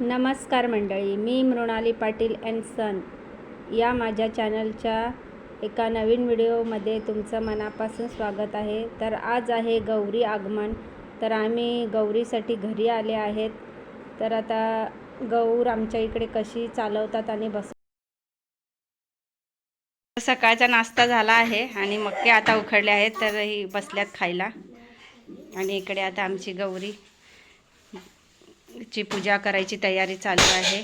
नमस्कार मंडळी मी मृणाली पाटील अँड सन. या माझ्या चॅनलच्या एका नवीन व्हिडिओमध्ये तुमचं मनापासून स्वागत आहे. तर आज आहे गौरी आगमन. तर आम्ही गौरीसाठी घरी आले आहेत. तर आता गौर आमच्या इकडे कशी चालवतात आणि बस सकाळचा नाश्ता झाला आहे आणि मक्के आता उखडले आहेत तर ही बसल्यात खायला. आणि इकडे आता आमची गौरी. ची पूजा करायची तयारी चालू आहे.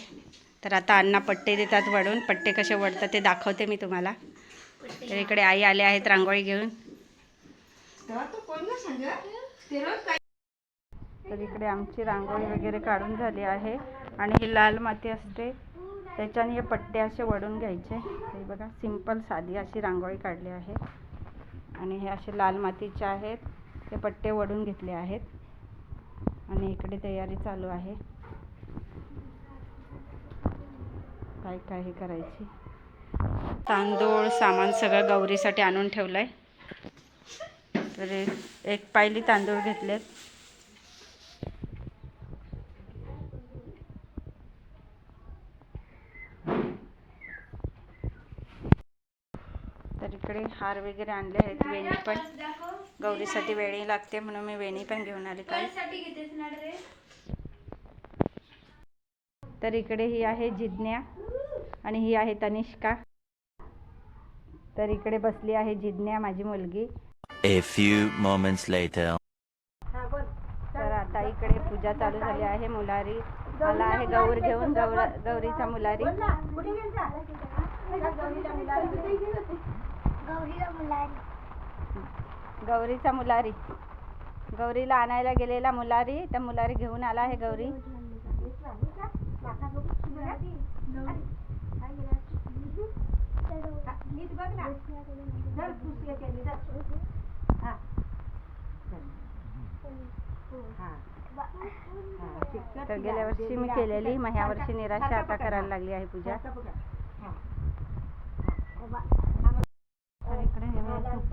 तर आता अण्णा पट्टे देतात वडून. पट्टे कसे वडतात ते दाखवते मी तुम्हाला. तर इकडे आई आले आहेत रांगोळी घेऊन. तर इकडे आमची रांगोळी वगैरे काढून झाली आहे. आणि ही लाल माती असते. त्याच्याने हे पट्टे असे वडून घ्यायचे. हे बघा सिंपल साधी अशी रांगोळी काढली आहे. आणि हे असे लाल मातीचे आहेत. ते पट्टे वडून घेतले आहेत. आणि इकडे तयारी चालू आहे. काय काय हे करायची? तांदूळ सामान सगळं गौरीसाठी आणून ठेवलं आहे तर एक- पायली तांदूळ घेतलेत तर इकडे हार वगैरे आणले आहेत. वेणी पण. गौरीसाठी वेणी लागते म्हणून मी वेणी पण घेऊन आली काय तर इकडे ही आहे जिज्ञा आणि ही आहे तनिष्का. तर इकडे बसली आहे जिज्ञा माझी मुलगी. A few moments later. तर आता इकडे पूजा चालू झाली आहे मुलारी. आला आहे गौर घेऊन गौर गौरीचा मुलारी. गौरीचा मुलारी. गौरीला आणायला गेलेला मुलारी तर मुलारी घेऊन आला आहे गौरी. तर गेल्या वर्षी मी केलेली मग ह्या वर्षी निराशा आता करायला लागली आहे पूजा.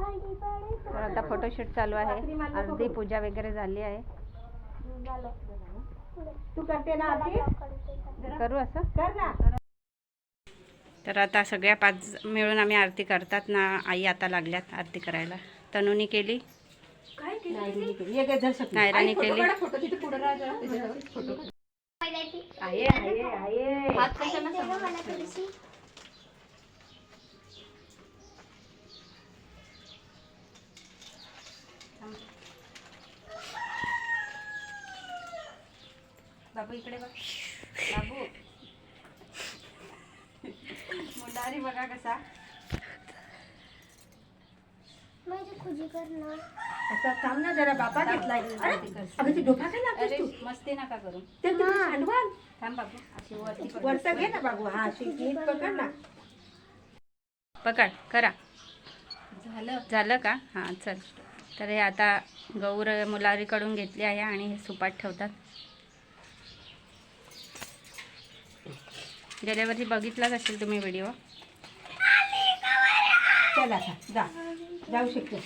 तर आता फोटोशूट चालू आहे. अर्धी पूजा वगैरे झाली आहे. तू करते ना आरती? करू असं? कर ना. तर आता सगळ्या पाच मिळून आम्ही आरती करतात ना आई आता लागल्यात आरती करायला. तनुनी केली. नायराने केली फोटो तिथे पुढे राहा फोटो आहे बाबू इकडे बघ. बाबू. मुलारी बघा कसा. आता थांब ना जरा बाबा घेतलाय. अरे अगं ती डोका काय लागतेस अरे तू. मस्ती नका करू. ते सांडवाल थांब बाबू अशी वरती पकड. वरचा घे ना बाबू. हा अशी नीट पकड ना. पकड करा. झालं. झालं का? हां चल. तर हे आता गौर मुलारीकडून घेतली आहे आणि हे सुपात ठेवतात. गेल्या वर्षी बघितलाच असेल तुम्ही व्हिडिओ. चला जा. जाऊ शकतो.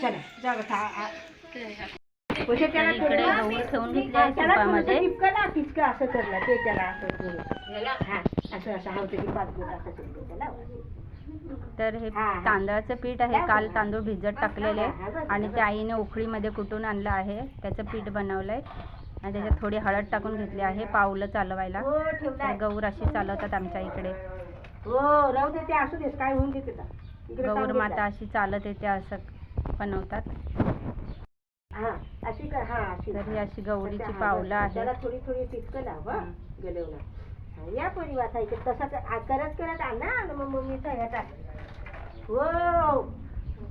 चला जा इकडे थोडं- गौर ठेवून घेतली आहे त्याला थोडंसं सुपामध्ये टिपकं ना टिचकं असं करलं ते त्याला असं केलं. हा असं असं हवं की पाच बोट असं केलं त्याला तर हे. तांदळाचं पीठ आहे. काल तांदूळ भिजत टाकलेले. आणि त्या आईने उखळीमध्ये कुटून आणलं आहे? त्याचं पीठ बनवलंय. आणि त्याच्यात थोडी हळद टाकून घेतली आहे पावलं चालवायला. हो गौर अशी चालवतात आमच्या इकडे. हो राहू दे ते असू देस काय होऊन देते का इकडे गौर माता. अशी चालत येते असं बनवतात. हा अशी कर हा अशी तर ही अशी गौरीची हा, पावलं आहेत. थोडी थोडी टिचकं या पोरी करत करत आण ना आणि मग मम्मीचा ह्या टाक हो.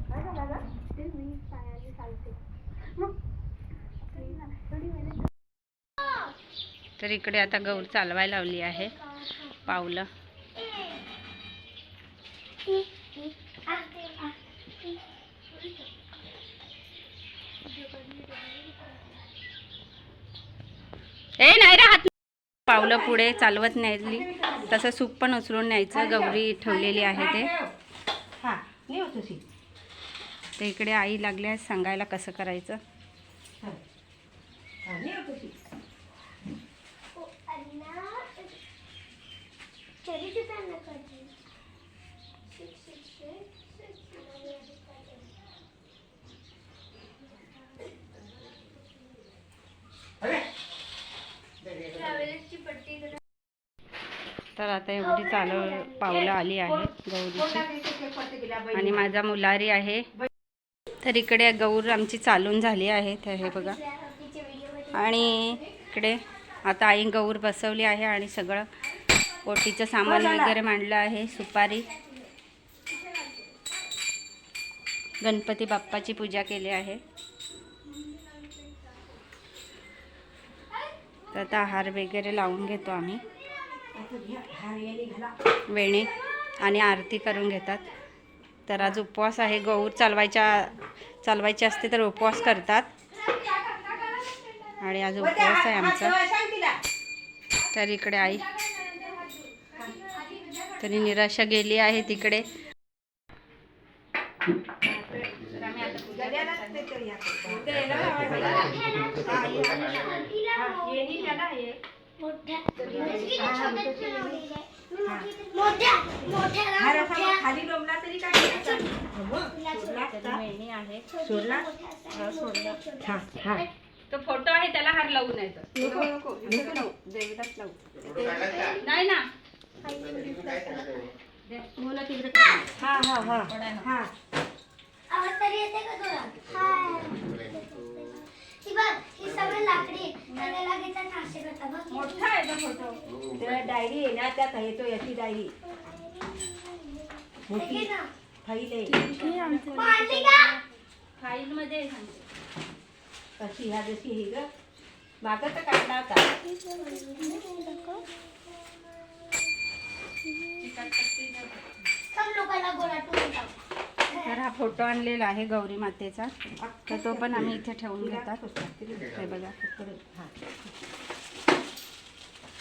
काय झालं गं? तर इकडे आता गौर चालवायला लावली आहे. पावलं. ए नाही रे हात पावलं पुढे चालवत न्यायली तसं सूप पण उचलून न्यायचं. गौरी ठेवलेली आहे ते. हा तर इकडे आई लागली आहे सांगायला कसं करायचं? तर आता एवढी चालव पावलं आली आहे गौरीची. आणि माझा मुलारी आहे. तर इकडे गौर आमची चालून झाली आहे तर हे बघा. आणि इकडे आता आई गौर बसवली आहे आणि सगळं ओटीचं सामान वगैरे मांडलं आहे सुपारी. गणपती बाप्पाची पूजा केली आहे. तर आता हार वगैरे लावून घेतो आम्ही. वेणी आणि आरती करून घेतात. तर आज उपवास आहे. गौर चालवायच्या चालवायचे असते तर उपवास करतात. आणि आज उपवास आहे आमचा. तर इकडे आई. तरी निराशा गेली आहे तिकडे. खाली लोंबला तरी काय करायचं? तरी वेणी आहे सोडला हा, सोडलं. हा हा तो फोटो आहे त्याला हार लावू नाही तर. लावू देवीलाच लावू. नाही ना तिकडे हा हा. हा हा. त्यात आहे तो याची डायरी. हे मोठी. फाईल आहे. फाईल मध्ये कशी ह्या जशी ही ग. मागं तर काढला होता. सब लोकांना गोळा टोळी टाक. तर हा फोटो आणलेला आहे गौरी मातेचा. तर तो पण आम्ही इथे ठेवून घेतात. हे बघा. हा.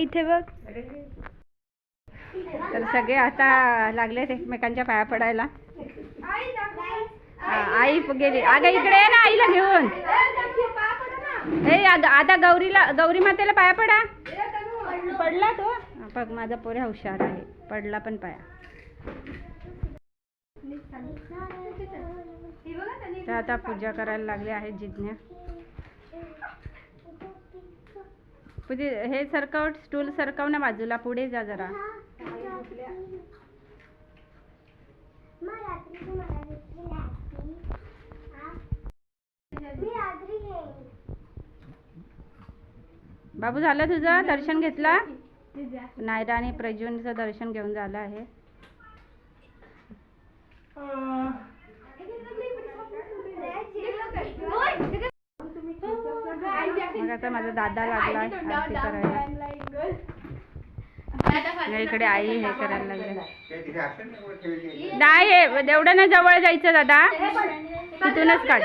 इथे बघ. तर सगळे आता लागले एकमेकांच्या पाया पडायला. हा, आई गेली. अगं इकडे ये ना आईला घेऊन. ए अगं, आता गौरीला गौरी मातेला पाया पडा. पडला तो. हा, बघ माझा पोरे हुशार आहे. पडला पण पाया. आता पूजा करायला लागले आहेत जिज्ञा. पूजे हे सरकव स्टूल सरकव ना बाजूला पुढे जा जरा. बाबू झालं तुझं दर्शन घेतला? नायरा आणि प्रज्वलचं दर्शन घेऊन झालं आहे. मग आता माझा दादा लागला आरती करायला इकडे. आई हे करायला लागले. नाही हे एवढं ना जवळ जायचं दादा. तिथूनच काढ.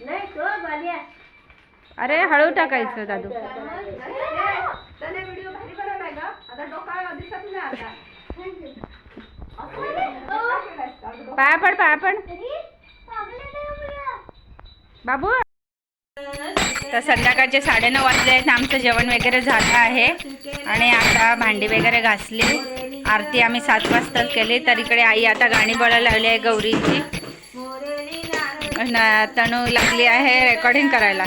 नाही तो बालिया अरे हळू टाकायचं दादू. पाया पड पाया पड. बाबू. तर संध्याकाळचे साडेनऊ वाजले आहेत. आमचं जेवण वगैरे झालं आहे. आणि आता भांडी वगैरे घासली. आरती आम्ही सात वाजताच केली. तर इकडे आई आता गाणी बोलायला लावली आहे गौरीची. तणू लागली आहे रेकॉर्डिंग करायला.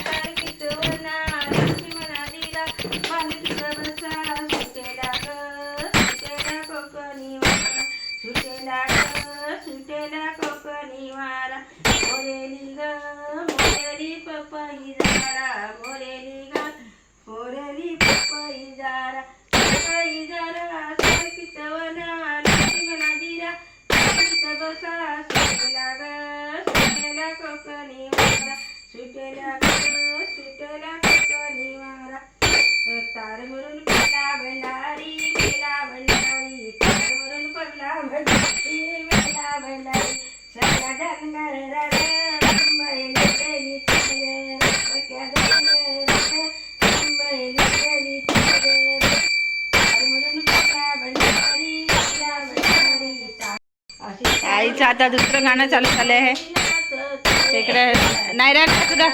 आईचं आता दुसरं गाणं चालू झालं आहे तिकडे नाही रे तुझा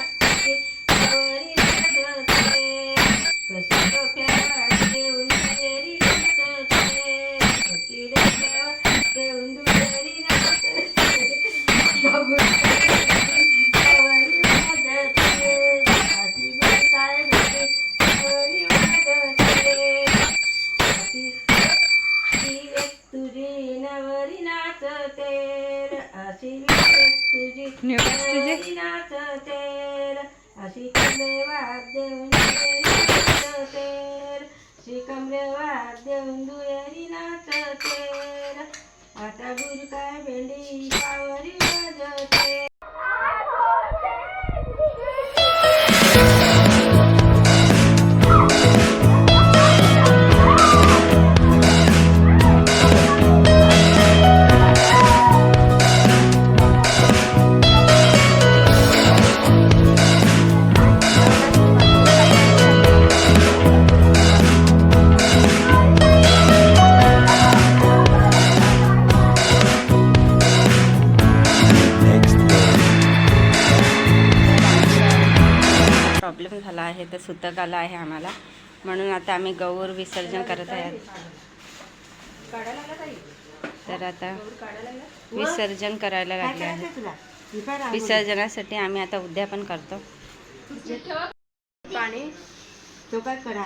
आहे तर सुतक आला आहे आम्हाला. म्हणून आता आम्ही गौर विसर्जन करत आहे. तर आता विसर्जन करायला लागले आहे विसर्जनासाठी आम्ही आता उद्यापन करतो. पाणी? तो काय करा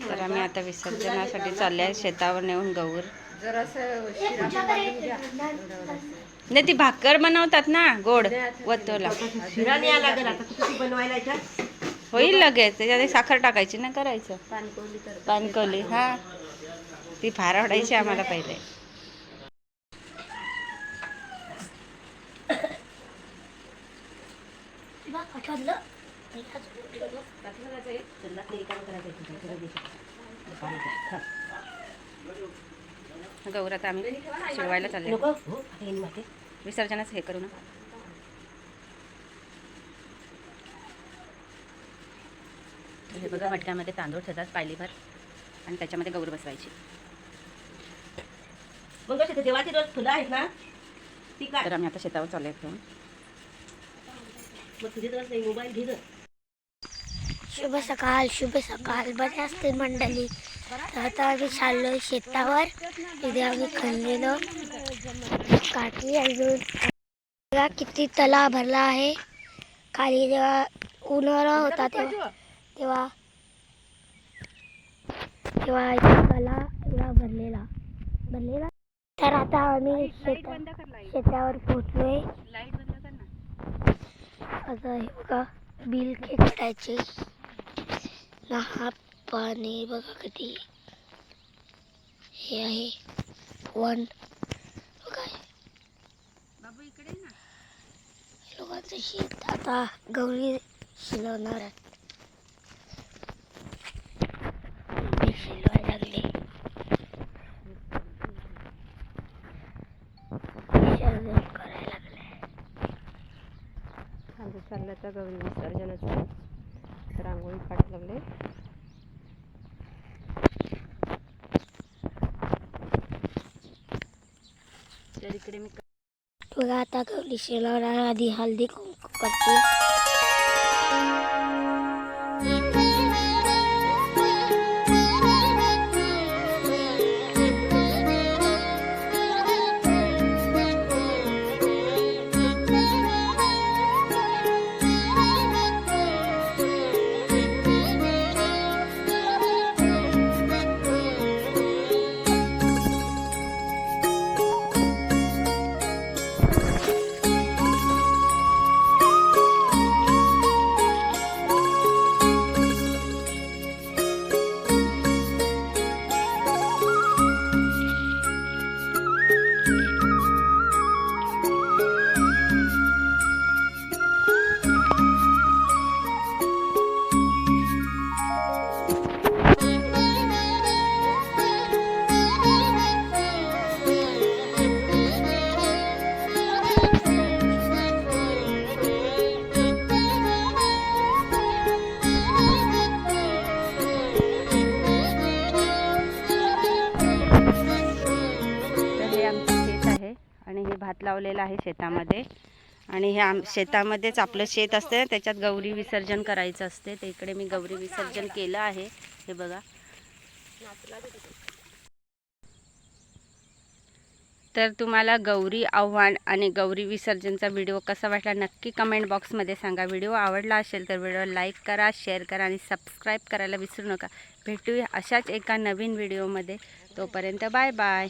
तर. आम्ही आता विसर्जनासाठी चालले आहे शेतावर नेऊन गौर. नाही ती भाकर बनवतात ना गोड वतोला? होईल लगेच त्याच्यात साखर टाकायची ना करायचं. पानकोली हा. ती फार आवडायची आम्हाला पहिले. गौर आता आम्ही शिवायला चालले हो. विसर्जनच हे करू ना. हे बघा मटक्यामध्ये तांदूळ ठेवतात पायलीभर. आणि त्याच्यामध्ये गौर बसवायची. मग कशी ते देवाची रोज फुलं आहेत ना? ती काय? तर आम्ही आता शेतावर मग तुझे मोबाईल घे गं. शुभ सकाळ शुभ सकाळ बरे असते मंडळी. आता आम्ही चाललो शेतावर. तिथे आम्ही खणलेलो. काठी अजून बघा किती तलाव भरला आहे. खाली जेव्हा उन्हाळा होता तेव्हा तेव्हा तेव्हा तला एवढा भरलेला. भरलेला. तर आता आम्ही शेता शेतावर पोहोचलोय. आता हे बघा बिल खेळायचे ना हा पाणी बघा किती हे आहे. वन. बघा. बाबू इकडे ना. लोकांचं शेत आता गौरी शिलवणार आहेत. गौरी शिलवायला लागले. विसर्जन करायला लागले. आमचं चाललं तर गौरी विसर्जनाचं. रांगोळी काढ लागले तर इकडे मी बघा आता गौरी शिलवणार आधी हल्दी कुंकू करते भात लावलेलं आहे शेतामध्ये. आणि हे आम शेतामध्येच आपलं शेत असते त्याच्यात गौरी विसर्जन करायचं असते ते इकडे मी गौरी विसर्जन केलं आहे. हे बघा. तर तुम्हाला गौरी आव्हान आणि गौरी विसर्जनचा व्हिडिओ कसा वाटला नक्की कमेंट बॉक्समध्ये सांगा. व्हिडिओ आवडला असेल तर व्हिडिओ लाईक करा शेअर करा आणि सबस्क्राईब करायला विसरू नका. भेटूया अशाच एका नवीन व्हिडिओमध्ये. तोपर्यंत बाय बाय